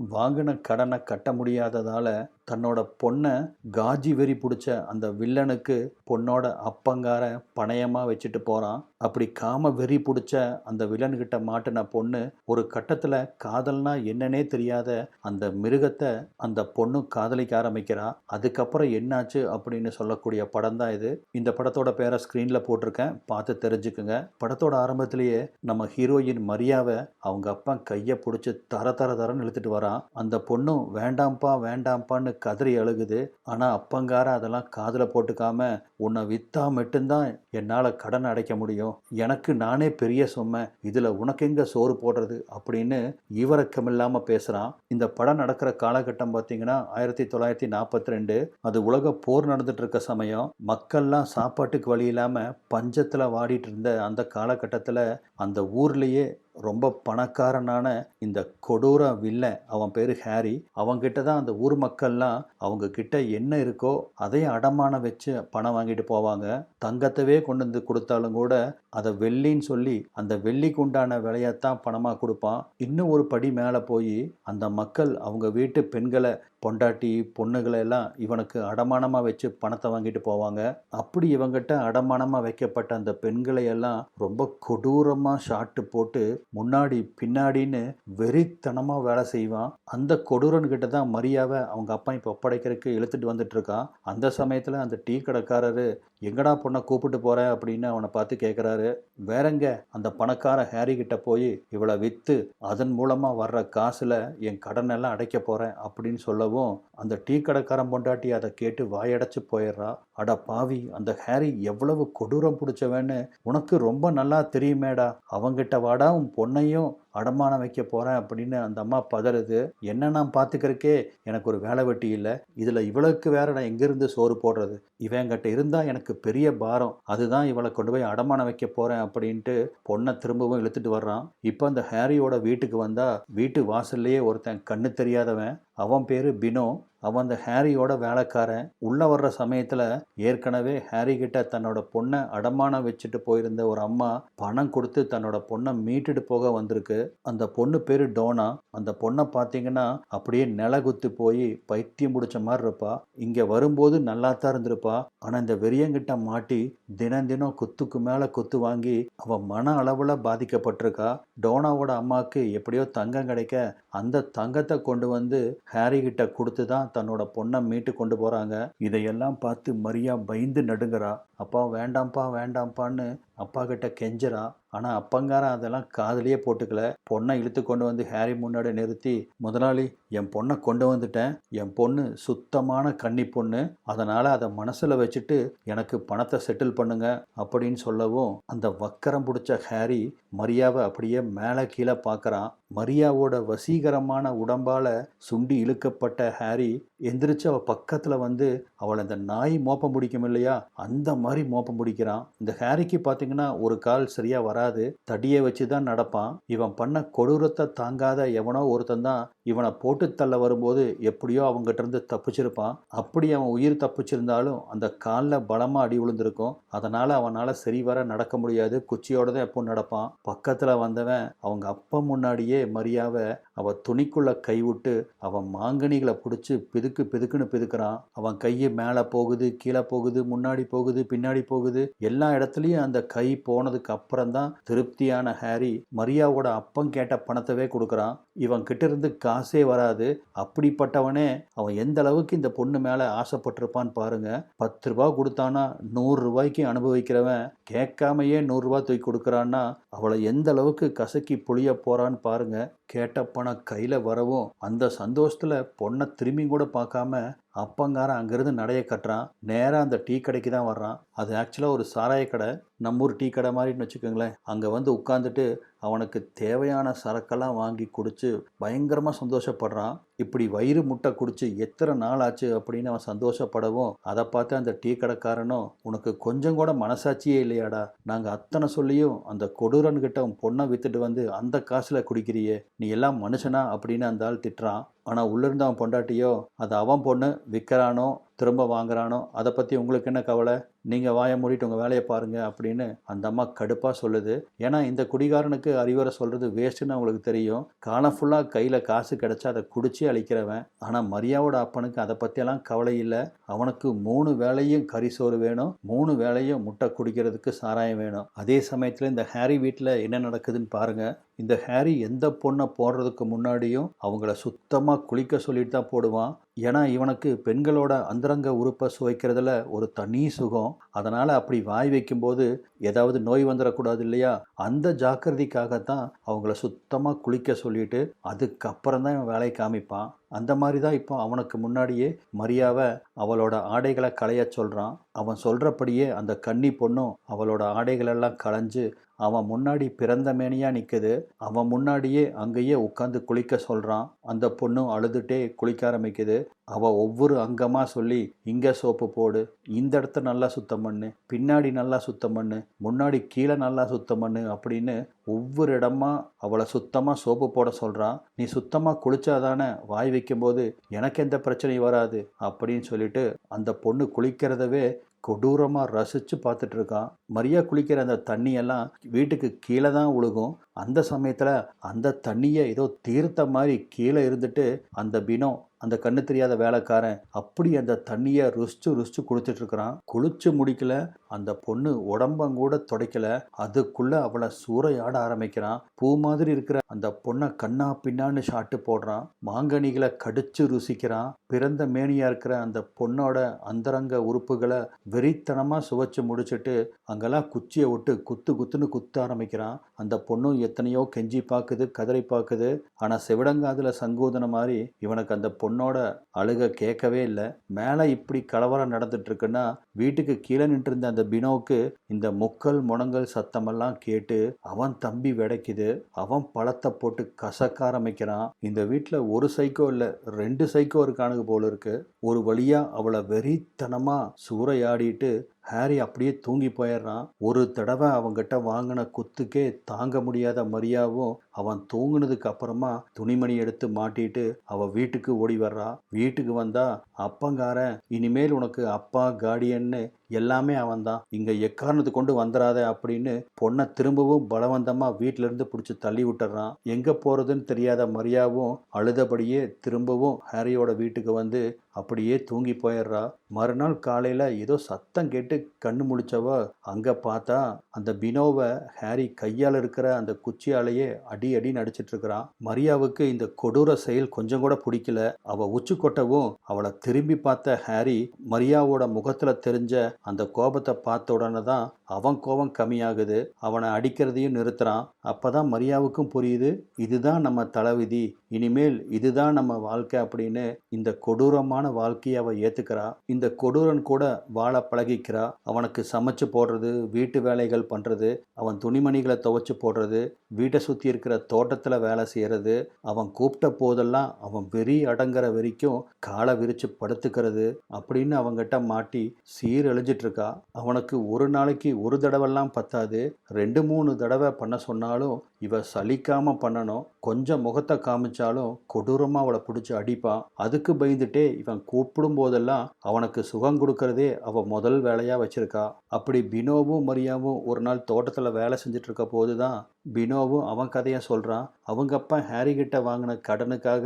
வாங்கின கடனை கட்ட முடியாததால் தன்னோட பொண்ணை காஜி வெறி பிடிச்ச அந்த வில்லனுக்கு பொண்ணோட அப்பங்கார பணயமாக வச்சுட்டு போகிறான் அப்படி காம வெறி பிடிச்ச அந்த வில்லன்கிட்ட மாட்டின பொண்ணு ஒரு கட்டத்தில் காதல்னா என்னன்னே தெரியாத அந்த மிருகத்தை அந்த பொண்ணு காதலிக்க ஆரம்பிக்கிறா. அதுக்கப்புறம் என்னாச்சு அப்படின்னு சொல்லக்கூடிய படம் தான் இது. இந்த படத்தோட பேரை ஸ்க்ரீனில் போட்டிருக்கேன். பார்த்து தெரிஞ்சுக்குங்க. படத்தோட ஆரம்பத்திலேயே நம்ம ஹீரோயின் மரியாவை அவங்க அப்பா கையை பிடிச்சி தர தர தரன்னு இழுத்துட்டு வரான். அந்த பொண்ணும் வேண்டாம்ப்பா வேண்டாம்ப்பான்னு கதறி அழுகுது. ஆனால் அப்பங்கார அதெல்லாம் காதில் போட்டுக்காம உன்னை விற்றா மட்டும்தான் என்னால் கடன் அடைக்க முடியும். எனக்கு நானே பெரிய சுமை இதில் உனக்கு எங்கே சோறு போடுறது? அப்படின்னு ஈவரக்கமில்லாமல் பேசுகிறான் இந்த படம் நடக்கிற காலகட்டம் பார்த்தீங்கன்னா ஆயிரத்தி தொள்ளாயிரத்தி நாற்பத்தி ரெண்டு. அது உலக போர் நடந்துட்டு இருக்க சமயம். மக்கள்லாம் சாப்பாட்டுக்கு வழி இல்லாமல் பஞ்சத்தில் வாடிட்டு இருந்த அந்த காலகட்டத்தில் அந்த ஊர்லேயே ரொம்ப பணக்காரனான இந்த கொடூர வில்லன் அவன் பேர் ஹாரி அவங்கிட்ட தான் அந்த ஊர் மக்கள்லாம் அவங்க கிட்ட என்ன இருக்கோ அதையும் அடமான வச்சு பணம் வாங்கிட்டு போவாங்க. தங்கத்தவே கொண்டு வந்து கொடுத்தாலும் கூட அதை வெள்ளின்னு சொல்லி அந்த வெள்ளிக்கு உண்டான விலையத்தான் பணமாக கொடுப்பான். இன்னும் ஒரு படி மேலே போய் அந்த மக்கள் அவங்க வீட்டு பெண்களை பொண்டாட்டி பொண்ணுகளை எல்லாம் இவனுக்கு அடமானமாக வச்சு பணத்தை வாங்கிட்டு போவாங்க. அப்படி இவங்கிட்ட அடமானமாக வைக்கப்பட்ட அந்த பெண்களை எல்லாம் ரொம்ப கொடூரமாக ஷாட்டு போட்டு முன்னாடி பின்னாடின்னு வெறித்தனமாக வேலை செய்வான். அந்த கொடூரன்கிட்ட தான் மரியாவை அவங்க அப்பா இப்போ ஒப்படைக்கிறதுக்கு இழுத்துட்டு வந்துட்டு இருக்கான். அந்த சமயத்தில் அந்த டீ கடைக்காரரு எங்கடா பொண்ணை கூப்பிட்டு போகிறேன் அப்படின்னு அவனை பார்த்து கேட்குறாரு வேறங்க அந்த பணக்கார ஹேரி கிட்ட போய் இவளை விற்று அதன் மூலமாக வர்ற காசில் என் கடன் எல்லாம் அடைக்க போகிறேன் அப்படின்னு சொல்லவும் அந்த டீ கடைக்காரன் பொண்டாட்டி அதை கேட்டு வாயடைச்சு போயிடுறா. அட பாவி அந்த ஹேரி எவ்வளவு கொடூரம் பிடிச்சவன்னு உனக்கு ரொம்ப நல்லா தெரியுமேடா. அவங்கிட்ட வாடா உன் பொண்ணையும் அடமானம் வைக்க போகிறேன் அப்படின்னு அந்த அம்மா பதறுது. என்ன நான் பார்த்துக்கிறக்கே எனக்கு ஒரு வேலை வெட்டி இல்லை. இதில் இவளுக்கு வேற நான் எங்கேருந்து சோறு போடுறது? இவங்கிட்ட இருந்தால் எனக்கு பெரிய பாரம். அதுதான் இவளை கொண்டு போய் அடமானம் வைக்க போகிறேன் அப்படின்ட்டு பொண்ணை திரும்பவும் இழுத்துட்டு வர்றான். இப்போ அந்த ஹேரியோட வீட்டுக்கு வந்தால் வீட்டு வாசல்லையே ஒருத்தன் கண்ணு தெரியாதவன். அவன் பேர் பினோ. அவன் அந்த ஹேரியோட வேலைக்காரன். உள்ளே வர்ற சமயத்தில் ஏற்கனவே ஹாரி கிட்ட தன்னோட பொண்ணை அடமானம் வச்சுட்டு போயிருந்த ஒரு அம்மா பணம் கொடுத்து தன்னோட பொண்ணை மீட்டுட்டு போக வந்திருக்கு. அந்த பொண்ணு பேர் டோனா. அந்த பொண்ணை பார்த்தீங்கன்னா அப்படியே நிலகுத்து போய் பைத்தியம் முடிச்ச மாதிரி இருப்பா. இங்கே வரும்போது நல்லா தான் இருந்திருப்பா. ஆனால் இந்த வெறியங்கிட்ட மாட்டி தினம் தினம் குத்துக்கு மேலே குத்து வாங்கி அவன் மன அளவில் பாதிக்கப்பட்டிருக்கா. டோனாவோட அம்மாவுக்கு எப்படியோ தங்கம் கிடைக்க அந்த தங்கத்தை கொண்டு வந்து ஹாரி கிட்ட கொடுத்து தான் தன்னோட பொண்ணை மீட்டு கொண்டு போகிறாங்க இதையெல்லாம் பார்த்து மரியா பயந்து நடுங்கிறா. அப்பா வேண்டாம்ப்பா வேண்டாம்ப்பான்னு அப்பா கிட்ட கெஞ்சுறா. ஆனால் அப்பங்காரன் அதெல்லாம் காதலியே போட்டுக்கல. பொண்ணை இழுத்து கொண்டு வந்து ஹாரி முன்னாடி நிறுத்தி முதலாளி என் பொண்ணை கொண்டு வந்துட்டேன். என் பொண்ணு சுத்தமான கன்னி பொண்ணு. அதனால் அதை மனசில் வச்சுட்டு எனக்கு பணத்தை செட்டில் பண்ணுங்க. அப்படின்னு சொல்லவும் அந்த வக்கரம் பிடிச்ச ஹாரி மரியாவை அப்படியே மேலே கீழே பார்க்குறான் மரியாவோட வசீகரமான உடம்பால் சுண்டி இழுக்கப்பட்ட ஹாரி எந்திரிச்சு அவள் பக்கத்தில் வந்து அவளை அந்த நாய் மோப்பம் பிடிக்கும் இல்லையா? அந்த மாதிரி மோப்பம் பிடிக்கிறான். இந்த ஹாரிக்கு பார்த்தீங்கன்னா ஒரு கால் சரியாக வராது. தடியை வச்சு தான் நடப்பான். இவன் பண்ண கொடூரத்தை தாங்காத எவனோ ஒருத்தன் தான் இவனை போட்டு தள்ள வரும்போது எப்படியோ அவங்ககிட்டருந்து தப்பிச்சிருப்பான். அப்படி அவன் உயிர் தப்பிச்சிருந்தாலும் அந்த காலில் பலமாக அடி விழுந்திருக்கும். அதனால் அவனால் சரிவர நடக்க முடியாது. குச்சியோட தான் எப்போ நடப்பான். பக்கத்தில் வந்தவன் அவங்க அப்பா முன்னாடியே மரியாவை அவள் துணிக்குள்ளே கைவிட்டு அவன் மாங்கனிகளை பிடிச்சி பிதுக்கு பிதுக்குன்னு பிதுக்குறான். அவன் கையை மேலே போகுது கீழே போகுது முன்னாடி போகுது பின்னாடி போகுது. எல்லா இடத்துலையும் அந்த கை போனதுக்கு அப்புறம் தான் திருப்தியான ஹாரி மரியாவோட அப்பம் கேட்ட பணத்தவே கொடுக்குறான். இவன் கிட்ட இருந்து ஆசையே வராது. அப்படிப்பட்டவனே அவன் எந்த அளவுக்கு இந்த பொண்ணு மேலே ஆசைப்பட்டிருப்பான்னு பாருங்க. பத்து ரூபா கொடுத்தானா நூறு ரூபாய்க்கு அனுபவிக்கிறவன் கேட்காமையே நூறுரூவா தூக்கி கொடுக்குறான்னா அவளை எந்த அளவுக்கு கசக்கி புளிய போறான்னு பாருங்க. கேட்ட பணம் கையில் வரவும் அந்த சந்தோஷத்தில் பொண்ணை திரும்பி கூட பார்க்காம அப்பங்காரன் அங்கேருந்து நடைய கட்டுறான். நேராக அந்த டீ கடைக்கு தான் வர்றான். அது ஆக்சுவலாக ஒரு சாராய கடை. நம்ம ஊர் டீ கடை மாதிரின்னு வச்சுக்கோங்களேன். அங்கே வந்து உட்காந்துட்டு அவனுக்கு தேவையான சரக்கெல்லாம் வாங்கி குடித்து பயங்கரமாக சந்தோஷப்படுறான். இப்படி வயிறு முட்டை குடிச்சு எத்தனை நாள் ஆச்சு அப்படின்னு அவன் சந்தோஷப்படவும். அதை பார்த்து அந்த டீ கடைக்காரனும் உனக்கு கொஞ்சம் கூட மனசாட்சியே இல்லையாடா. நாங்கள் அத்தனை சொல்லியும் அந்த கொடூரன்கிட்ட உன் பொண்ணை வித்துட்டு வந்து அந்த காசில் குடிக்கிறியே. நீ எல்லாம் மனுஷனா? அப்படின்னு அந்த ஆள் திட்டுறான். ஆனால் உள்ளிருந்து அவன் பொண்டாட்டியோ அது அவன் பொண்ணு விற்கிறானோ திரும்ப வாங்குறானோ அதை பற்றி உங்களுக்கு என்ன கவலை? நீங்கள் வாயை மூடிட்டு உங்கள் வேலையை பாருங்க அப்படின்னு அந்த அம்மா கடுப்பாக சொல்லுது. ஏன்னா இந்த குடிகாரனுக்கு அறிவுரை சொல்கிறது வேஸ்ட்டுன்னு அவங்களுக்கு தெரியும். காலம் ஃபுல்லாக கையில் காசு கிடைச்சா அதை குடிச்சு அழிக்கிறவன். ஆனால் மரியாவோட அப்பனுக்கு அதை பற்றியெல்லாம் கவலை இல்லை. அவனுக்கு மூணு வேலையும் கறி சோறு வேணும். மூணு வேலையும் முட்டை குடிக்கிறதுக்கு சாராயம் வேணும். அதே சமயத்தில் இந்த ஹாரி வீட்டில் என்ன நடக்குதுன்னு பாருங்க. இந்த ஹாரி எந்த பொண்ணை போடுறதுக்கு முன்னாடியும் அவங்கள சுத்தமாக குளிக்க சொல்லிட்டு தான் போடுவான். ஏன்னா இவனுக்கு பெண்களோட அந்தரங்க உறுப்பை சுவைக்கிறதுல ஒரு தனி சுகம். அதனால் அப்படி வாய் வைக்கும்போது ஏதாவது நோய் வந்துடக்கூடாது இல்லையா? அந்த ஜாக்கிரதைக்காகத்தான் அவங்கள சுத்தமாக குளிக்க சொல்லிட்டு அதுக்கப்புறம் தான் இவன் வேலையை காமிப்பான். அந்த மாதிரி தான் இப்போ அவனுக்கு முன்னாடியே மரியாவை அவளோட ஆடைகளை களைய சொல்கிறான் அவன் சொல்கிறபடியே அந்த கன்னி பொண்ணும் அவளோட ஆடைகளெல்லாம் களைஞ்சு அவன் முன்னாடி பிறந்த மேனியாக நிற்குது அவன் முன்னாடியே அங்கேயே உட்காந்து குளிக்க சொல்கிறான் அந்த பொண்ணும் அழுதுகிட்டே குளிக்க ஆரம்பிக்குது. அவள் ஒவ்வொரு அங்கமாக சொல்லி இங்கே சோப்பு போடு. இந்த இடத்த நல்லா சுத்தம் பண்ணு. பின்னாடி நல்லா சுத்தம் பண்ணு. முன்னாடி கீழே நல்லா சுத்தம் பண்ணு. அப்படின்னு ஒவ்வொரு இடமா அவளை சுத்தமாக சோப்பு போட சொல்கிறான் நீ சுத்தமாக குளிச்சாதானே வாய் வைக்கும்போது எனக்கு எந்த பிரச்சனையும் வராது. அப்படின்னு சொல்லிட்டு அந்த பொண்ணு குளிக்கிறதவே கொடூரமாக ரசித்து பார்த்துட்டு இருக்கான் மரியா குளிக்கிற அந்த தண்ணியெல்லாம் வீட்டுக்கு கீழே தான் ஒழுகும் அந்த சமயத்தில் அந்த தண்ணியை ஏதோ தீர்த்த மாதிரி கீழே இருந்துட்டு அந்த பினம் அந்த கண்ணு தெரியாத வேலைக்காரன் அப்படி அந்த தண்ணியை ருசிச்சு ருசிச்சு குடிச்சிட்டு இருக்கிறான் குளிச்சு முடிக்கல அந்த பொண்ணு உடம்பங்கூட துடைக்கல. அதுக்குள்ள அவளை சூறையாட ஆரம்பிக்கிறான். பூ மாதிரி இருக்கிற அந்த பொண்ணை கண்ணா பின்னான்னு ஷாட்டு போடுறான். மாங்கனிகளை கடிச்சு ருசிக்கிறான். பிறந்த மேனியா இருக்கிற அந்த பொண்ணோட அந்தரங்க உறுப்புகளை வெறித்தனமா சுவைச்சு முடிச்சுட்டு அங்கெல்லாம் குச்சியை விட்டு குத்து குத்துன்னு குத்த ஆரம்பிக்கிறான். அந்த பொண்ணும் எத்தனையோ கெஞ்சி பார்க்குது கதறி பார்க்குது ஆனால் செவிடங்காதுல சங்கோதன மாதிரி இவனுக்கு அந்த பொண்ணோட அழுக கேட்கவே இல்லை. மேலே இப்படி கலவரம் நடந்துட்டு இருக்குன்னா வீட்டுக்கு கீழே நின்றுருந்த அந்த பினோவுக்கு இந்த முக்கல் முனங்கல் சத்தமெல்லாம் கேட்டு அவன் தம்பி வெடைக்குது அவன் பழத்தை போட்டு கசக்க ஆரம்பிக்கிறான். இந்த வீட்டில் ஒரு சைக்கோ இல்லை ரெண்டு சைக்கோ இருக்கானுங்க போல இருக்கு. ஒரு வழியா அவளை வெறித்தனமா சூறையாடிட்டு ஹாரி அப்படியே தூங்கி போயிடுறான். ஒரு தடவை அவங்கிட்ட வாங்கின குத்துக்கே தாங்க முடியாத மரியாவும் அவன் தூங்குனதுக்கு அப்புறமா துணிமணி எடுத்து மாட்டிட்டு அவ வீட்டுக்கு ஓடி வர்றா. வீட்டுக்கு வந்தா அப்பங்காரன் இனிமேல் உனக்கு அப்பா கார்டியன்னு எல்லாமே அவன் தான் இங்கே எக்காரணத்து கொண்டு வந்துடாத அப்படின்னு பொண்ணை திரும்பவும் பலவந்தமாக வீட்டிலேருந்து பிடிச்சி தள்ளி விட்டுறான். எங்கே போகிறதுன்னு தெரியாத மரியாவும் அழுதபடியே திரும்பவும் ஹாரியோட வீட்டுக்கு வந்து அப்படியே தூங்கி போயிடுறா. மறுநாள் காலையில் ஏதோ சத்தம் கேட்டு கண்ணு முழிச்சவ அங்கே பார்த்தா அந்த பினோவை ஹாரி கையால் இருக்கிற அந்த குச்சியாலேயே அடி அடி நடிச்சிட்ருக்கிறான் மரியாவுக்கு இந்த கொடூர செயல் கொஞ்சம் கூட பிடிக்கல. அவள் உச்சி கொட்டவும் அவளை திரும்பி பார்த்த ஹாரி மரியாவோட முகத்தில் தெரிஞ்ச அந்த கோபத்தை பார்த்த உடனே தான் அவன் கோபம் கம்மியாகுது. அவனை அடிக்கிறதையும் நிறுத்துறான். அப்பதான் மரியாவுக்கும் புரியுது. இதுதான் நம்ம தலைவிதி. இனிமேல் இதுதான் நம்ம வாழ்க்கை அப்படின்னு இந்த கொடூரமான வாழ்க்கையை அவள் ஏற்றுக்கிறா இந்த கொடூரன் கூட வாழ பழகிக்கிறா. அவனுக்கு சமைச்சு போடுறது வீட்டு வேலைகள் பண்ணுறது அவன் துணிமணிகளை துவைச்சு போடுறது வீட்டை சுற்றி இருக்கிற தோட்டத்தில் வேலை செய்கிறது அவன் கூப்பிட்ட போதெல்லாம் அவன் வெறி அடங்குற வரைக்கும் காலை விரித்து படுத்துக்கிறது அப்படின்னு அவங்ககிட்ட மாட்டி சீர் இருக்கா அவனுக்கு ஒரு நாளைக்கு ஒரு தடவைலாம் பத்தாது. ரெண்டு மூணு தடவை பண்ண சொன்னாலும் இவ சலிக்காமல் பண்ணணும். கொஞ்சம் முகத்தை காமிச்சாலும் கொடூரமாக அவளை பிடிச்சி அடிப்பான் அதுக்கு பயந்துட்டே இவன் கூப்பிடும் போதெல்லாம் அவனுக்கு சுகம் கொடுக்கறதே அவள் முதல் வேலையாக வச்சிருக்கா. அப்படி பினோவும் மரியாவும் ஒரு நாள் தோட்டத்தில் வேலை செஞ்சுட்டு இருக்க போதுதான் பினோவும் அவன் கதையை சொல்கிறான் அவங்க அப்பா ஹாரி கிட்ட வாங்கின கடனுக்காக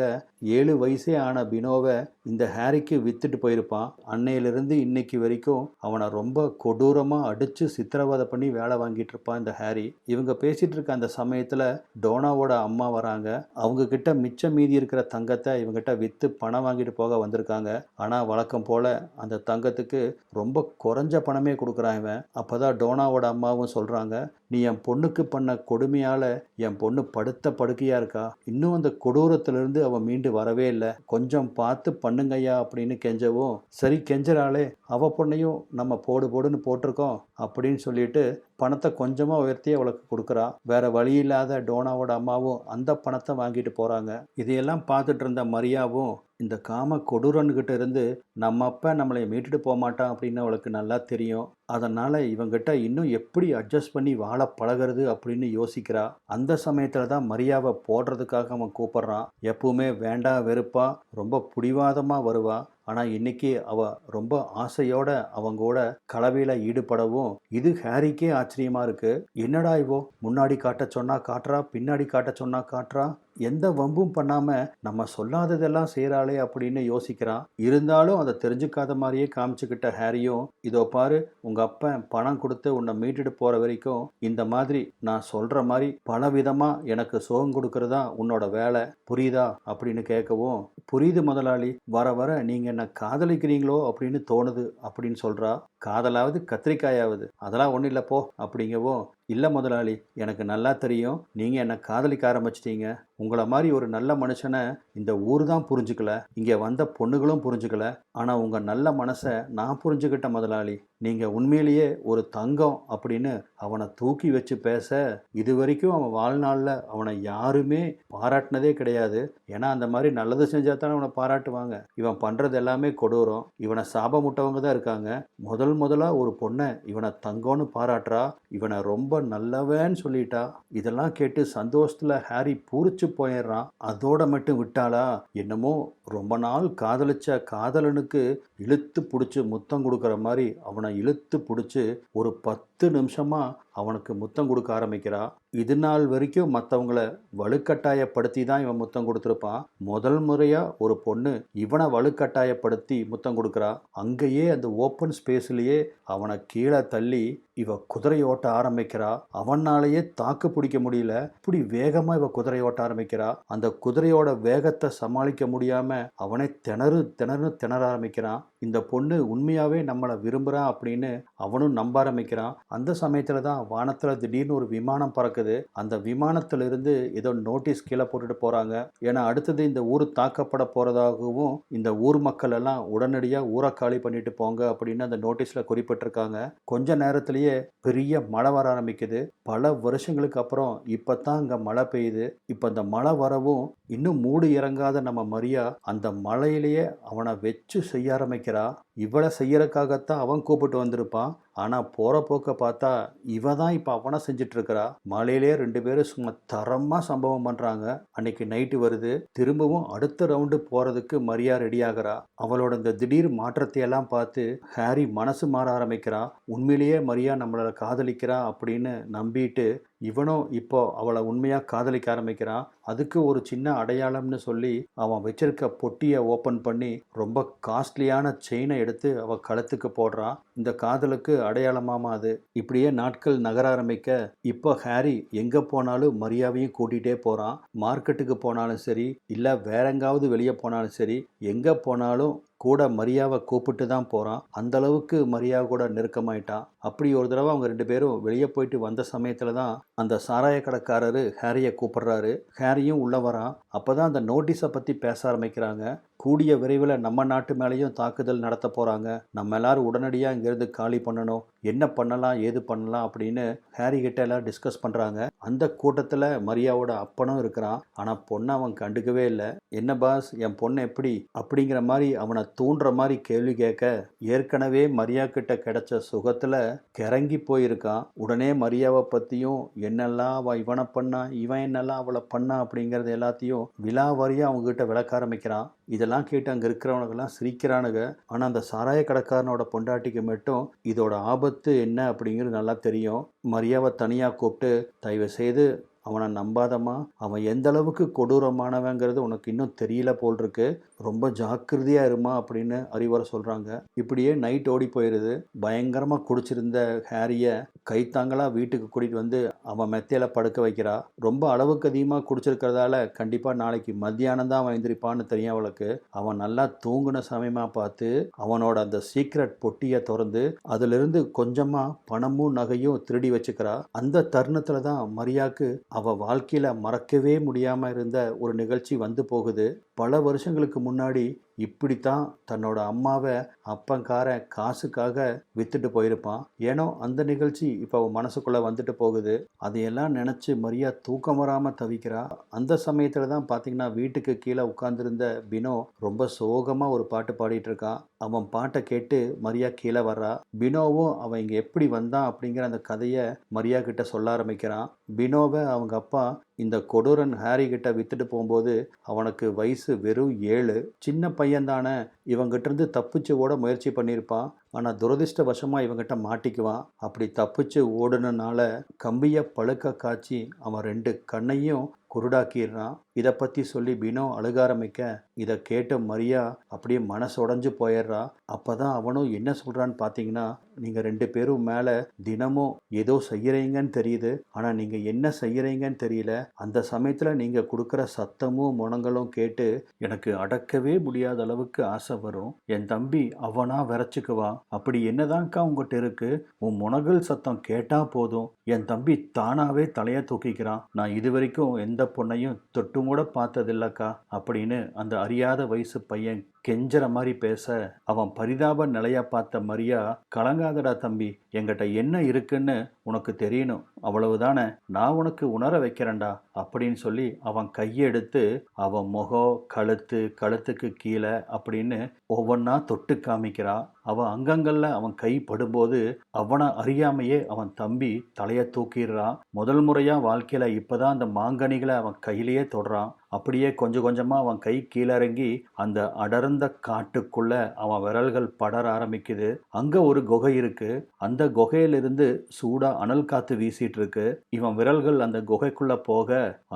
ஏழு வயசே ஆன பினோவை இந்த ஹாரிக்கு வித்துட்டு போயிருப்பான். அன்னையிலிருந்து இன்னைக்கு வரைக்கும் அவனை ரொம்ப கொடூரமாக அடித்து சித்திரவதை பண்ணி வேலை வாங்கிட்டு இருப்பான் இந்த ஹாரி. இவங்க பேசிகிட்டு இருக்க அந்த சமயம் சமயத்தில் டோனாவோட அம்மா வராங்க. அவங்க கிட்ட மிச்சம் மீதி இருக்கிற தங்கத்தை இவங்கிட்ட விற்று பணம் வாங்கிட்டு போக வந்திருக்காங்க. ஆனால் வழக்கம் போல் அந்த தங்கத்துக்கு ரொம்ப குறைஞ்ச பணமே கொடுக்குறான் இவன். அப்போ தான் டோனாவோட அம்மாவும் சொல்கிறாங்க நீ என் பொண்ணுக்கு பண்ண கொடுமையால என் பொண்ணு படுத்த படுக்கையா இருக்கா? இன்னும் அந்த கொடூரத்திலிருந்து அவன் மீண்டு வரவே இல்லை. கொஞ்சம் பார்த்து பண்ணுங்கய்யா அப்படின்னு கெஞ்சவும் சரி கெஞ்சறாளே அவ பொண்ணையும் நம்ம போடு போடுன்னு போட்டிருக்கோம் அப்படின்னு சொல்லிட்டு பணத்தை கொஞ்சமாக உயர்த்தி அவளுக்கு கொடுக்குறா. வேற வழி இல்லாத டோனாவோட அம்மாவும் அந்த பணத்தை வாங்கிட்டு போகிறாங்க இதையெல்லாம் பார்த்துட்டு இருந்த மரியாவும் இந்த காம கொடூரன்கிட்ட இருந்து நம்ம அப்பா நம்மளை மீட்டுட்டு போக மாட்டான் அப்படின்னு அவளுக்கு நல்லா தெரியும். அதனால் இவங்கிட்ட இன்னும் எப்படி அட்ஜஸ்ட் பண்ணி வாழ பழகிறது அப்படின்னு யோசிக்கிறா. அந்த சமயத்தில் தான் மரியாவை போடுறதுக்காக அவன் கூப்பிட்றான். எப்பவுமே வேண்டாம் வெறுப்பா ரொம்ப பிடிவாதமாக வருவா. ஆனால் இன்னைக்கு அவ ரொம்ப ஆசையோட அவங்க கூட கலவையில் ஈடுபடவும் இது ஹாரிக்கே ஆச்சரியமாக இருக்கு. என்னடா இவோ? முன்னாடி காட்ட சொன்னால் காட்டுறா பின்னாடி காட்ட சொன்னால் காட்டுறா? எந்த வம்பும் பண்ணாமல் நம்ம சொல்லாததெல்லாம் செய்கிறாளே அப்படின்னு யோசிக்கிறான் இருந்தாலும் அதை தெரிஞ்சுக்காத மாதிரியே காமிச்சுக்கிட்ட ஹாரியும் இதோ பாரு உங்கள் அப்பன் பணம் கொடுத்து உன்னை மீட்டுட்டு போகிற வரைக்கும் இந்த மாதிரி நான் சொல்கிற மாதிரி பலவிதமாக எனக்கு சுகம் கொடுக்கறதா உன்னோட வேலை. புரியுதா? அப்படின்னு கேட்கவும் புரியுது முதலாளி வர வர நீங்கள் என்ன காதலிக்கிறீங்களோ அப்படின்னு தோணுது அப்படின்னு சொல்கிறா காதலாவது கத்திரிக்காயாவது. அதெல்லாம் ஒன்றும் இல்லை போ அப்படிங்கவும் இல்லை முதலாளி எனக்கு நல்லா தெரியும். நீங்கள் என்னை காதலிக்க ஆரம்பிச்சிட்டீங்க. உங்களை மாதிரி ஒரு நல்ல மனுஷனை இந்த ஊர் தான் புரிஞ்சுக்கல. இங்கே வந்த பொண்ணுகளும் புரிஞ்சுக்கல. ஆனால் உங்கள் நல்ல மனசை நான் புரிஞ்சுக்கிட்ட முதலாளி. நீங்கள் உண்மையிலேயே ஒரு தங்கம் அப்படின்னு அவனை தூக்கி வச்சு பேச இது வரைக்கும் அவன் வாழ்நாளில் அவனை யாருமே பாராட்டினதே கிடையாது. ஏன்னா அந்த மாதிரி நல்லது செஞ்சால் தானே அவனை பாராட்டுவாங்க. இவன் பண்ணுறது எல்லாமே கொடூரம். இவனை சாபமுட்டவங்க தான் இருக்காங்க. முதல் முதலாக ஒரு பொண்ணை இவனை தங்கம்னு பாராட்டுறா இவனை ரொம்ப நல்லவன்னு சொல்லிட்டா. இதெல்லாம் கேட்டு சந்தோஷத்தில் ஹாரி பூரிச்சு போயிடுறான். அதோட மட்டும் விட்டாளா? என்னமோ ரொம்ப நாள் காதலிச்ச காதலனுக்கு இழுத்து பிடிச்சி முத்தம் கொடுக்குற மாதிரி அவனை இழுத்து பிடிச்சி ஒரு பத்து நிமிஷமாக அவனுக்கு முத்தம் கொடுக்க ஆரம்பிக்கிறா. இது நாள் வரைக்கும் மற்றவங்கள வலுக்கட்டாயப்படுத்தி தான் இவன் முத்தம் கொடுத்துருப்பான். முதல் முறையாக ஒரு பொண்ணு இவனை வலுக்கட்டாயப்படுத்தி முத்தம் கொடுக்குறா. அங்கேயே அந்த ஓப்பன் ஸ்பேஸ்லேயே அவனை கீழே தள்ளி இவ குதிரை ஓட்ட ஆரம்பிக்கிறா. அவனாலேயே தாக்கு பிடிக்க முடியல. இப்படி வேகமாக இவ குதிரை ஓட்ட ஆரம்பிக்கிறா. அந்த குதிரையோட வேகத்தை சமாளிக்க முடியாம அவனை திணறு திணறு திணற ஆரம்பிக்கிறான். இந்த பொண்ணு உண்மையாகவே நம்மளை விரும்புகிறான் அப்படின்னு அவனும் நம்ப ஆரம்பிக்கிறான். அந்த சமயத்தில் தான் வானத்தில் திடீர்னு ஒரு விமானம் பறக்குது. அந்த விமானத்திலிருந்து ஏதோ நோட்டீஸ் கீழே போட்டுட்டு போகிறாங்க ஏன்னா அடுத்தது இந்த ஊர் தாக்கப்பட போகிறதாகவும் இந்த ஊர் மக்கள் எல்லாம் உடனடியாக ஊரை காலி பண்ணிட்டு போங்க அப்படின்னு அந்த நோட்டீஸில் குறிப்பிட்டிருக்காங்க. கொஞ்ச நேரத்திலேயே பெரிய மழை வர ஆரம்பிக்குது. பல வருஷங்களுக்கு அப்புறம் இப்போ தான் அங்கே மழை பெய்யுது. இப்போ அந்த மழை வரவும் இன்னும் மூடு இறங்காத நம்ம மரியா அந்த மழையிலேயே அவனை வச்சு செய்ய ஆரம்பிக்கிறா இவளை செய்யறதுக்காகத்தான் அவன் கூப்பிட்டு வந்திருப்பான் ஆனால் போகிற போக்க பார்த்தா இவ தான் இப்போ அவனை செஞ்சிட்ருக்கிறா. மலையிலே ரெண்டு பேரும் சும்மா தரமாக சம்பவம் பண்ணுறாங்க அன்னைக்கு நைட்டு வருது. திரும்பவும் அடுத்த ரவுண்டு போகிறதுக்கு மரியா ரெடி ஆகிறா அவளோட இந்த திடீர் மாற்றத்தை எல்லாம் பார்த்து ஹாரி மனசு மாற ஆரம்பிக்கிறான் உண்மையிலேயே மரியா நம்மளை காதலிக்கிறா அப்படின்னு நம்பிட்டு இவனும் இப்போ அவளை உண்மையாக காதலிக்க ஆரம்பிக்கிறான் அதுக்கு ஒரு சின்ன அடையாளம்னு சொல்லி அவன் வச்சிருக்க பொட்டியை ஓப்பன் பண்ணி ரொம்ப காஸ்ட்லியான செயினை எடுத்து அவ களத்துக்கு போடுறான் இந்த காதலுக்கு அடையாளமாமா அது. இப்படியே நாட்கள் நகர ஆரம்பிக்க இப்போ ஹாரி எங்கே போனாலும் மரியாவையும் கூட்டிகிட்டே போகிறான் மார்க்கெட்டுக்கு போனாலும் சரி இல்லை வேற எங்காவது வெளியே போனாலும் சரி எங்கே போனாலும் கூட மரியாவை கூப்பிட்டு தான் போகிறான் அந்த அளவுக்கு மரியா கூட நெருக்கமாயிட்டான். அப்படி ஒரு தடவை அவங்க ரெண்டு பேரும் வெளியே போயிட்டு வந்த சமயத்தில் தான் அந்த சாராய கடைக்காரரு ஹேரியை கூப்பிடுறாரு. ஹேரியும் உள்ளே வரான். அப்போ தான் அந்த நோட்டீஸை பற்றி பேச ஆரம்பிக்கிறாங்க. கூடிய விரைவில் நம்ம நாட்டு மேலேயும் தாக்குதல் நடத்த போகிறாங்க நம்ம எல்லாரும் உடனடியாக இங்கேருந்து காலி பண்ணணும். என்ன பண்ணலாம் ஏது பண்ணலாம் அப்படின்னு ஹாரி கிட்ட எல்லாம் டிஸ்கஸ் பண்ணுறாங்க அந்த கூட்டத்தில் மரியாவோட அப்பனும் இருக்கிறான். ஆனால் பொண்ணை அவன் கண்டுக்கவே இல்லை. என்ன பாஸ் என் பொண்ணு எப்படி? அப்படிங்கிற மாதிரி அவனை தூண்டுற மாதிரி கேள்வி கேட்க ஏற்கனவே மரியா கிட்ட கிடைச்ச சுகத்தில் கிறங்கி போயிருக்கான். உடனே மரியாவை பற்றியும் என்னெல்லாம் அவள் இவனை பண்ணா இவன் என்னெல்லாம் அவளை பண்ணா அப்படிங்கிறது எல்லாத்தையும் விழாவாரியாக அவங்ககிட்ட விளக்க ஆரம்பிக்கிறான். இதில் இதெல்லாம் கேட்டு அங்கே இருக்கிறவனுக்கெல்லாம் சிரிக்கிறானுங்க. ஆனால் அந்த சாராய கடைக்காரனோட பொண்டாட்டிக்கு மட்டும் இதோட ஆபத்து என்ன அப்படிங்கிறது நல்லா தெரியும். மரியாவை தனியாக கூப்பிட்டு தயவு செய்து அவனை நம்பாதம்மா. அவன் எந்த அளவுக்கு கொடூரமானவங்கிறது உனக்கு இன்னும் தெரியல போல் இருக்கு ரொம்ப ஜாக்கிரதையா இருமா அப்படின்னு அறிவுரை சொல்றாங்க. இப்படியே நைட் ஓடி போயிடுது பயங்கரமா குடிச்சிருந்த ஹாரிய கைத்தாங்களா வீட்டுக்கு கூட்டிட்டு வந்து அவன் மெத்தையில படுக்க வைக்கிறா. ரொம்ப அளவுக்கு அதிகமாக குடிச்சிருக்கிறதால கண்டிப்பா நாளைக்கு மத்தியானம் தான் அவன் எந்திரிப்பான்னு தெரியும் அவளுக்கு. அவன் நல்லா தூங்கின சமயமா பார்த்து அவனோட அந்த சீக்ரெட் பொட்டியை திறந்து அதிலிருந்து கொஞ்சமா பணமும் நகையும் திருடி வச்சுக்கிறா. அந்த தருணத்துல தான் மரியாக்கு அவள் வாழ்க்கையில் மறக்கவே முடியாமல் இருந்த ஒரு நிகழ்ச்சி வந்து போகுது. பல வருஷங்களுக்கு முன்னாடி இப்படித்தான் தன்னோட அம்மாவை அப்பங்காரன் காசுக்காக வித்துட்டு போயிருப்பான். ஏனோ அந்த நிகழ்ச்சி இப்போ அவன் மனசுக்குள்ளே வந்துட்டு போகுது. அதையெல்லாம் நினச்சி மரியா தூக்கம் வராமல் தவிக்கிறா. அந்த சமயத்தில் தான் பார்த்தீங்கன்னா வீட்டுக்கு கீழே உட்காந்துருந்த பினோ ரொம்ப சோகமாக ஒரு பாட்டு பாடிட்டு இருக்கான் அவன் பாட்டை கேட்டு மரியா கீழே வர்றா. பினோவும் அவன் இங்கே எப்படி வந்தான் அப்படிங்கிற அந்த கதையை மரியா கிட்ட சொல்ல ஆரம்பிக்கிறான். பினோவை அவங்க அப்பா இந்த கொடூரன் ஹாரி கிட்ட வித்துட்டு போகும்போது அவனுக்கு வயசு வெறும் ஏழு. சின்ன பையன் பையன் தானே இவங்கிட்ட இருந்து தப்பிச்சு ஓட முயற்சி பண்ணியிருப்பான். ஆனால் துரதிருஷ்டவசமாக இவங்கிட்ட மாட்டிக்குவான். அப்படி தப்பிச்சு ஓடுனனால கம்பியை பழுக்க காய்ச்சி அவன் ரெண்டு கண்ணையும் குருடாக்கிடுறான். இதை பற்றி சொல்லி பினோ அழுக ஆரம்பிக்க இதை கேட்ட மரியா அப்படியே மனசு உடஞ்சு போயிடுறா. அப்போ தான் அவனும் என்ன சொல்கிறான்னு பார்த்தீங்கன்னா நீங்கள் ரெண்டு பேரும் மேலே தினமும் ஏதோ செய்கிறீங்கன்னு தெரியுது. ஆனால் நீங்கள் என்ன செய்கிறீங்கன்னு தெரியல. அந்த சமயத்தில் நீங்கள் கொடுக்குற சத்தமும் முனங்களும் கேட்டு எனக்கு அடக்கவே முடியாத அளவுக்கு ஆசை வரும். என் தம்பி அவனாக விரைச்சிக்குவான். அப்படி என்னதான்க்கா உங்ககிட்ட இருக்கு? உன் முனகல் சத்தம் கேட்டா போதும். என் தம்பி தானாவே தலையை தூக்கிக்கிறான். நான் இது வரைக்கும் எந்த பொண்ணையும் தொட்டும் கூட பார்த்ததில்லக்கா. அப்படின்னு அந்த அறியாத வயசு பையன் கெஞ்சற மாதிரி பேச அவன் பரிதாப நிலையா பார்த்த மரியா கலங்காதடா தம்பி எங்கிட்ட என்ன இருக்குன்னு உனக்கு தெரியணும். அவ்வளவுதானே நான் உனக்கு உணர வைக்கிறேன்டா அப்படின்னு சொல்லி அவன் கையெடுத்து அவன் முகம் கழுத்து கழுத்துக்கு கீழே அப்படின்னு ஒவ்வொன்றா தொட்டு காமிக்கிறா. அவன் அங்கங்கள்ல அவன் கை படும்போது அவனை அறியாமையே அவன் தம்பி தலையை தூக்கிடுறான் முதல் முறையா வாழ்க்கையில இப்பதான் அந்த மாங்கனிகளை அவன் கையிலேயே தொடுறான். அப்படியே கொஞ்சம் கொஞ்சமாக அவன் கை கீழறங்கி அந்த அடர்ந்த காட்டுக்குள்ள அவன் விரல்கள் படர ஆரம்பிக்குது. அங்கே ஒரு குகை இருக்கு. அந்த குகையிலிருந்து சூடா அனல் காத்து வீசிட்டு இருக்கு இவன் விரல்கள் அந்த குகைக்குள்ள போக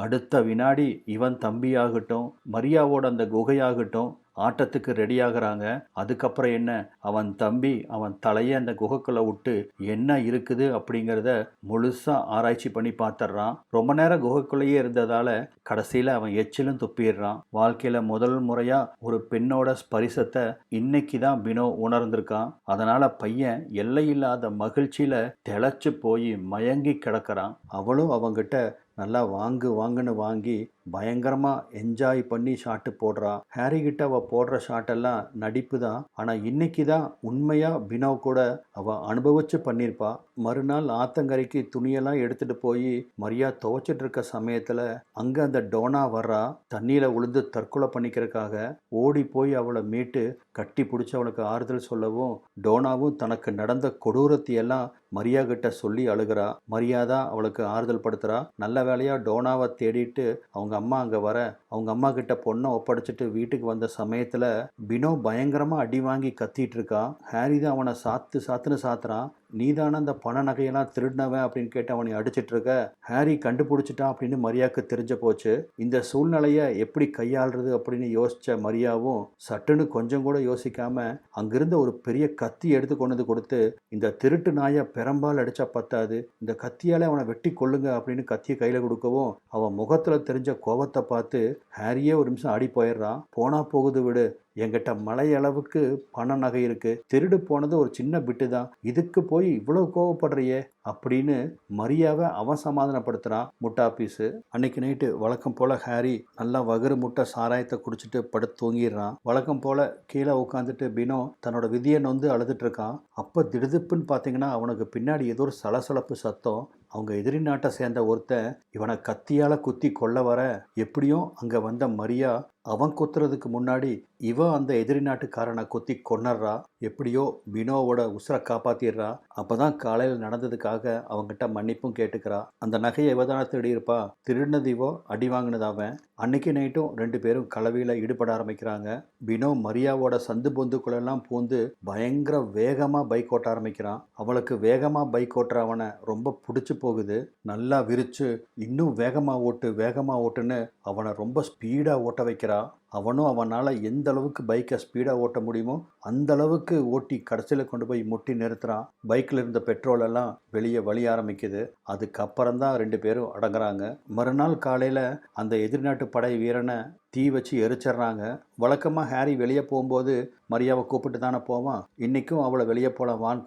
அடுத்த வினாடி இவன் தம்பியாகட்டும் மரியாவோட அந்த குகையாகட்டும் ஆட்டத்துக்கு ரெடி ஆகுறாங்க அதுக்கப்புறம் என்ன? அவன் தம்பி அவன் தலையை அந்த குகைக்குள்ள விட்டு என்ன இருக்குது அப்படிங்கிறத முழுசாக ஆராய்ச்சி பண்ணி பார்த்துட்றான் ரொம்ப நேரம் குகைக்குள்ளேயே இருந்ததால் கடைசியில் அவன் எச்சிலும் துப்பிடுறான். வாழ்க்கையில் முதல் முறையாக ஒரு பெண்ணோட ஸ்பரிசத்தை இன்னைக்கு தான் பினோ உணர்ந்திருக்கான். அதனால் பையன் எல்லையில்லாத மகிழ்ச்சியில் திளைச்சு போய் மயங்கி கிடக்கிறான். அவளும் அவங்கிட்ட நல்லா வாங்கு வாங்குன்னு வாங்கி பயங்கரமாக என்ஜாய் பண்ணி ஷாட்டு போடுறா. ஹாரி கிட்ட அவள் போடுற ஷாட்டெல்லாம் நடிப்பு தான். ஆனால் இன்னைக்கு தான் உண்மையாக பினோ கூட அவள் அனுபவிச்சு பண்ணியிருப்பா மறுநாள் ஆத்தங்கரைக்கு துணியெல்லாம் எடுத்துகிட்டு போய் மரியா துவைச்சிட்டு இருக்க சமயத்தில் அங்கே அந்த டோனா வர்றா. தண்ணியில் விழுந்து தற்கொலை பண்ணிக்கிறதுக்காக ஓடி போய் அவளை மீட்டு கட்டி பிடிச்சி அவளுக்கு ஆறுதல் சொல்லவும் டோனாவும் தனக்கு நடந்த கொடூரத்தையெல்லாம் மரியா கிட்ட சொல்லி அழுகிறா. மரியா தான் அவளுக்கு ஆறுதல் படுத்துகிறா நல்ல வேலையாக டோனாவை தேடிட்டு அவங்க அம்மா அங்கே வர அவங்க அம்மா கிட்ட பொண்ணை ஒப்படைச்சிட்டு வீட்டுக்கு வந்த சமயத்தில் பினோ பயங்கரமாக அடி வாங்கி கத்திட்டு இருக்கான் ஹாரி தான் அவனை சாத்து சாத்துன்னு சாத்துறான். நீதான அந்த பண நகையெல்லாம் திருடினவன் அப்படின்னு கேட்டு அவனை அடிச்சிட்டு இருக்க ஹாரி கண்டுபிடிச்சிட்டான் அப்படின்னு மரியாவுக்கு தெரிஞ்ச போச்சு. இந்த சூழ்நிலையை எப்படி கையாளுறது அப்படின்னு யோசிச்ச மரியாவும் சட்டுன்னு கொஞ்சம் கூட யோசிக்காம அங்கிருந்த ஒரு பெரிய கத்தி எடுத்து கொண்டு வந்து கொடுத்து இந்த திருட்டு நாயை பெரம்பால் அடிச்சா பத்தாது. இந்த கத்தியால அவனை வெட்டி கொள்ளுங்க அப்படின்னு கத்தியை கையில கொடுக்கவும் அவன் முகத்துல தெரிஞ்ச கோபத்தை பார்த்து ஹாரியே ஒரு நிமிஷம் அடி போயிடுறான். போனா போகுது விடு. என்கிட்ட மலை அளவுக்கு பண நகை இருக்குது திருடு போனது ஒரு சின்ன பிட்டு தான். இதுக்கு போய் இவ்வளோ கோவப்படுறியே? அப்படின்னு மரியாவை அவன் சமாதானப்படுத்துகிறான் முட்டா பீஸு. அன்னைக்கு நைட்டு வழக்கம் போல் ஹாரி நல்லா வகுறு முட்டை சாராயத்தை குடிச்சிட்டு படுத்து தூங்கிடுறான். வழக்கம் போல் கீழே உட்காந்துட்டு பினோ தன்னோட விதியை நொந்து அழுதுட்டுருக்கான். அப்போ திடுதிப்புன்னு பார்த்தீங்கன்னா அவனுக்கு பின்னாடி ஏதோ ஒரு சலசலப்பு சத்தம். அவங்க எதிரி நாட்டை சேர்ந்த ஒருத்தன் இவனை கத்தியால் குத்தி கொல்ல வர எப்படியும் அங்கே வந்த மரியா அவன் குத்துறதுக்கு முன்னாடி இவன் அந்த எதிரி நாட்டுக்காரனை கொத்தி கொன்னர்றா எப்படியோ பினோவோட உசுரை காப்பாத்திடுறா. அப்பதான் காலையில் நடந்ததுக்காக அவங்கிட்ட மன்னிப்பும் கேட்டுக்கிறா. அந்த நகையை எவதான திருடி இருப்பா திருடினது இவோ அடி வாங்கினது அவன்? அன்னைக்கு நைட்டும் ரெண்டு பேரும் கலவையில் ஈடுபட ஆரம்பிக்கிறாங்க. பினோ மரியாவோட சந்து பொந்துக்குள்ளெல்லாம் பூந்து பயங்கர வேகமாக பைக் ஓட்ட ஆரம்பிக்கிறான். அவளுக்கு வேகமாக பைக் ஓட்டுற அவனை ரொம்ப பிடிச்சி போகுது. நல்லா விரிச்சு இன்னும் வேகமாக ஓட்டு வேகமாக ஓட்டுன்னு அவனை ரொம்ப ஸ்பீடாக ஓட்ட வைக்கிறா. அவனும் அவனால் எந்த அளவுக்கு பைக்கை ஸ்பீடாக ஓட்ட முடியுமோ அந்த அளவுக்கு ஓட்டி கடைசியில் கொண்டு போய் முட்டி நிறுத்துகிறான் பைக்கில் இருந்த பெட்ரோல் எல்லாம் வெளியே வழி ஆரம்பிக்குது. அதுக்கப்புறம் தான் ரெண்டு பேரும் அடங்குறாங்க. மறுநாள் காலையில் அந்த எதிர்நாட்டு படை வீரனை தீ வச்சு எரிச்சிடுறாங்க வழக்கமாக ஹாரி வெளியே போகும்போது மரியாவை கூப்பிட்டு தானே போவான். இன்றைக்கும் அவளை வெளியே போல வான்னு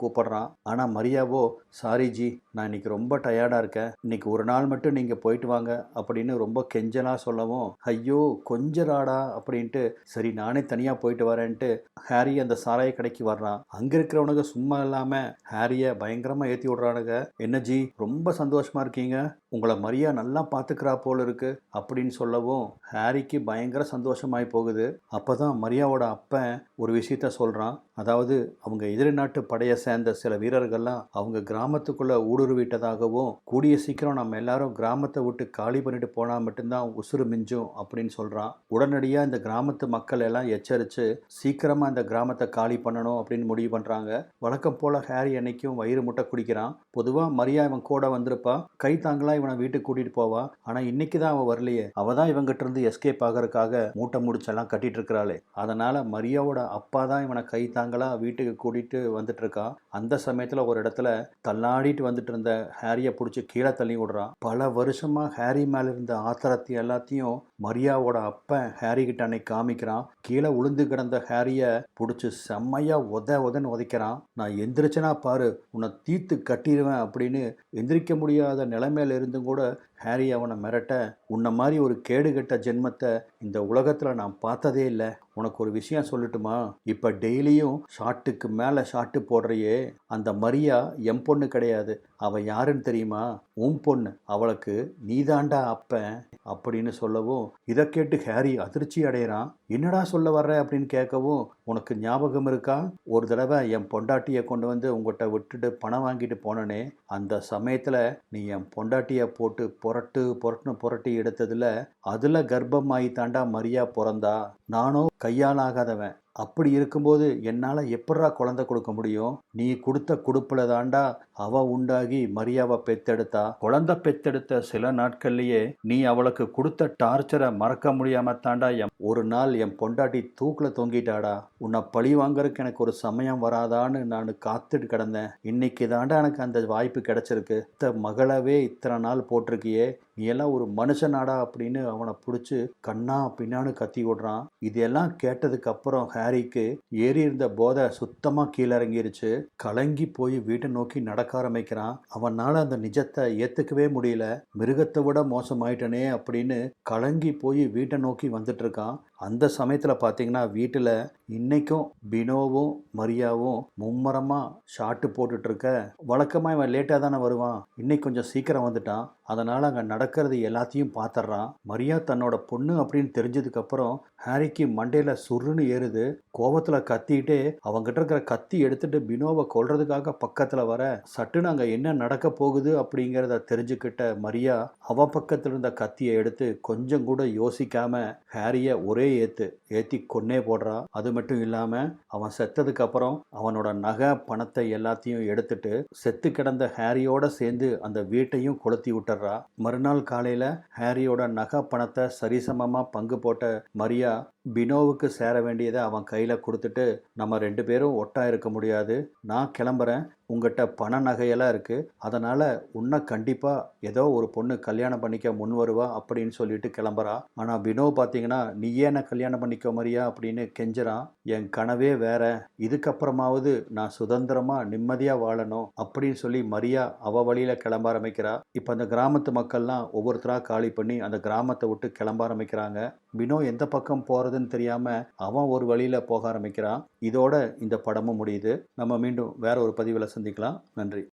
ஆனால் மரியாவோ சாரி ஜி நான் இன்னைக்கு ரொம்ப டயர்டாக இருக்கேன். இன்னைக்கு ஒரு நாள் மட்டும் நீங்கள் போயிட்டு வாங்க அப்படின்னு ரொம்ப கெஞ்சலாக சொல்லவும் ஐயோ கொஞ்சராடா அப்படின்ட்டு சரி நானே தனியாக போயிட்டு வரேன்ட்டு ஹாரி அந்த சாராய கடைக்கு வர்றான். அங்கே இருக்கிறவனுக்கு சும்மா இல்லாமல் ஹாரியை பயங்கரமாக ஏற்றி விடுறானுங்க. என்ன ஜி ரொம்ப சந்தோஷமாக இருக்கீங்க? உங்களை மரியா நல்லா பார்த்துக்கிறா போல இருக்கு அப்படின்னு சொல்லவும் ஹாரிக்கு பயங்கர சந்தோஷமாய் போகுது. அப்பதான் மரியாவோட அப்பன் ஒரு விஷயத்த சொல்கிறான் அதாவது அவங்க எதிரி நாட்டு படையை சேர்ந்த சில வீரர்கள்லாம் அவங்க கிராமத்துக்குள்ளே ஊடுருவிட்டதாகவும் கூடிய சீக்கிரம் நம்ம எல்லாரும் கிராமத்தை விட்டு காலி பண்ணிட்டு போனால் மட்டும்தான் உசுறு மிஞ்சும் அப்படின்னு சொல்கிறான் உடனடியாக இந்த கிராமத்து மக்கள் எல்லாம் எச்சரித்து சீக்கிரமாக இந்த கிராமத்தை காலி பண்ணணும் அப்படின்னு முடிவு பண்ணுறாங்க வழக்கம் போல் ஹாரி அன்னைக்கும் வயிறு முட்டை குடிக்கிறான். பொதுவாக மரியா இவன் கூட வந்திருப்பான் கை தாங்களா இவனை வீட்டுக்கு கூட்டிகிட்டு போவா. ஆனால் இன்னைக்கு தான் அவன் வரலையே. அவள் தான் இவங்கிட்ட இருந்து எஸ்கேப் ஆகிறதுக்காக மூட்டை முடிச்செல்லாம் கட்டிட்டு இருக்கிறாளே. அதனால் மரியாவோட அப்பா தான் இவனை கை தாங்களா வீட்டுக்கு கூட்டிட்டு வந்துட்டு இருக்கான் அந்த சமயத்தில் ஒரு இடத்துல தள்ளாடிட்டு வந்துட்டு இருந்த ஹாரியை பிடிச்சி கீழே தள்ளி விடுறான். பல வருஷமா ஹாரி மேல இருந்த ஆத்திரத்தை எல்லாத்தையும் மரியாவோட அப்பன் ஹாரி கிட்ட அன்னைக்கு காமிக்கிறான். கீழே உளுந்து கிடந்த ஹேரியை பிடிச்சி செம்மையா உத உதன்னு உதைக்கிறான். நான் எந்திரிச்சனா பாரு உன்னை தீத்து கட்டிடுவேன் அப்படின்னு எந்திரிக்க முடியாத நிலைமையில இருந்தும் கூட ஹாரி அவனை மிரட்ட உன்னை மாதிரி ஒரு கேடுகட்ட ஜென்மத்தை இந்த உலகத்தில் நான் பார்த்ததே இல்லை. உனக்கு ஒரு விஷயம் சொல்லட்டுமா? இப்போ டெய்லியும் ஷாட்டுக்கு மேலே ஷாட்டு போடுறையே அந்த மரியா என் பொண்ணு கிடையாது. அவள் யாருன்னு தெரியுமா? உன் பொண்ணு. அவளுக்கு நீதாண்டா அப்பன் அப்படின்னு சொல்லவும் இதை கேட்டு ஹாரி அதிர்ச்சி அடைகிறான் என்னடா சொல்ல வர்ற? அப்படின்னு கேட்கவும் உனக்கு ஞாபகம் இருக்கா? ஒரு தடவை என் பொண்டாட்டியை கொண்டு வந்து உங்கள்கிட்ட விட்டுட்டு பணம் வாங்கிட்டு போனனே அந்த சமயத்தில் நீ என் பொண்டாட்டியை போட்டு புரட்டு புரட்டுன்னு புரட்டி எடுத்ததில் அதில் கர்ப்பமாயி தாண்டா மரியா பிறந்தா? நானும் கையாலாகாதவன் அப்படி இருக்கும்போது என்னால் எப்படா குழந்தை கொடுக்க முடியும்? நீ கொடுத்த கொடுப்பில் தாண்டா அவ உண்டாகி மரியாவை பெத்தெடுத்தா? குழந்தை பெத்தெடுத்த சில நாட்கள்லேயே நீ அவளுக்கு கொடுத்த டார்ச்சரை மறக்க முடியாம தாண்டா என் ஒரு நாள் என் பொண்டாட்டி தூக்கில் தொங்கிட்டாடா. உன்னை பழி வாங்கறதுக்கு எனக்கு ஒரு சமயம் வராதான்னு நான் காத்துட்டு கிடந்தேன். இன்னைக்கு தாண்டா எனக்கு அந்த வாய்ப்பு கிடைச்சிருக்கு. இத்த மகளவே இத்தனை நாள் போட்டிருக்கியே. நீ எல்லாம் ஒரு மனுஷனாடா அப்படின்னு அவனை பிடிச்சி கண்ணா பின்னான்னு கத்தி விடுறான் இதெல்லாம் கேட்டதுக்கு அப்புறம் ஹாரிக்கு ஏறி இருந்த போதை சுத்தமாக கீழே இறங்கிருச்சு. கலங்கி போய் வீட்டை நோக்கி நடக்க ஆரம்பிக்கிறான். அவனால் அந்த நிஜத்தை ஏற்றுக்கவே முடியல. மிருகத்தை விட மோசமாயிட்டனே அப்படின்னு கலங்கி போய் வீட்டை நோக்கி வந்துட்டு இருக்கான். அந்த சமயத்தில் பார்த்தீங்கன்னா வீட்டில் இன்றைக்கும் பினோவும் மரியாவும் மும்மரமாக ஷாட்டு போட்டுட்ருக்க. வழக்கமாக இவன் லேட்டாக தானே வருவான். இன்னைக்கு கொஞ்சம் சீக்கிரம் வந்துட்டான். அதனால் அங்கே நடக்கிறது எல்லாத்தையும் பார்த்துட்றான் மரியா தன்னோட பொண்ணு அப்படின்னு தெரிஞ்சதுக்கப்புறம் ஹாரிக்கு மண்டையில் சுருன்னு ஏறுது. கோபத்தில் கத்திட்டு அவங்ககிட்ட இருக்கிற கத்தி எடுத்துட்டு பினோவை கொல்றதுக்காக பக்கத்தில் வர சட்டுன்னு அங்கே என்ன நடக்க போகுது? அப்படிங்கிறத தெரிஞ்சுக்கிட்ட மரியா அவ பக்கத்தில் இருந்த கத்தியை எடுத்து கொஞ்சம் கூட யோசிக்காம ஹாரியை ஒரே ஏத்து ஏத்தி கொன்னே போடுறா. அது மட்டும் இல்லாம அவன் செத்ததுக்கு அப்புறம் அவனோட நகை பணத்தை எல்லாத்தையும் எடுத்துட்டு செத்து கிடந்த ஹாரியோட சேர்ந்து அந்த வீட்டையும் கொளுத்தி விட்டுறா. மறுநாள் காலையில ஹாரியோட நகை பணத்தை சரிசமமா பங்கு போட்ட மரியா yeah. பினோவுக்கு சேர வேண்டியதை அவன் கையில் கொடுத்துட்டு நம்ம ரெண்டு பேரும் ஒட்டா இருக்க முடியாது. நான் கிளம்புறேன். உங்ககிட்ட பண நகையெல்லாம் இருக்குது அதனால் உன்னை கண்டிப்பாக ஏதோ ஒரு பொண்ணு கல்யாணம் பண்ணிக்க முன் வருவா அப்படின்னு சொல்லிட்டு கிளம்புறா. ஆனால் பினோ பார்த்தீங்கன்னா நீயே என்ன கல்யாணம் பண்ணிக்க மரியா அப்படின்னு கெஞ்சுறான். என் கனவே வேற. இதுக்கப்புறமாவது நான் சுதந்திரமாக நிம்மதியாக வாழணும் அப்படின்னு சொல்லி மரியா அவ வழியில் கிளம்ப ஆரம்பிக்கிறா. இப்போ அந்த கிராமத்து மக்கள்லாம் ஒவ்வொருத்தராக காலி பண்ணி அந்த கிராமத்தை விட்டு கிளம்ப ஆரம்பிக்கிறாங்க. பினோ எந்த பக்கம் போகிறது ஆகுதுன்னு தெரியாமல் அவன் ஒரு வழியில் போக ஆரம்பிக்கிறான். இதோட இந்த படமும் முடியுது. நம்ம மீண்டும் வேற ஒரு பதிவில் சந்திக்கலாம். நன்றி.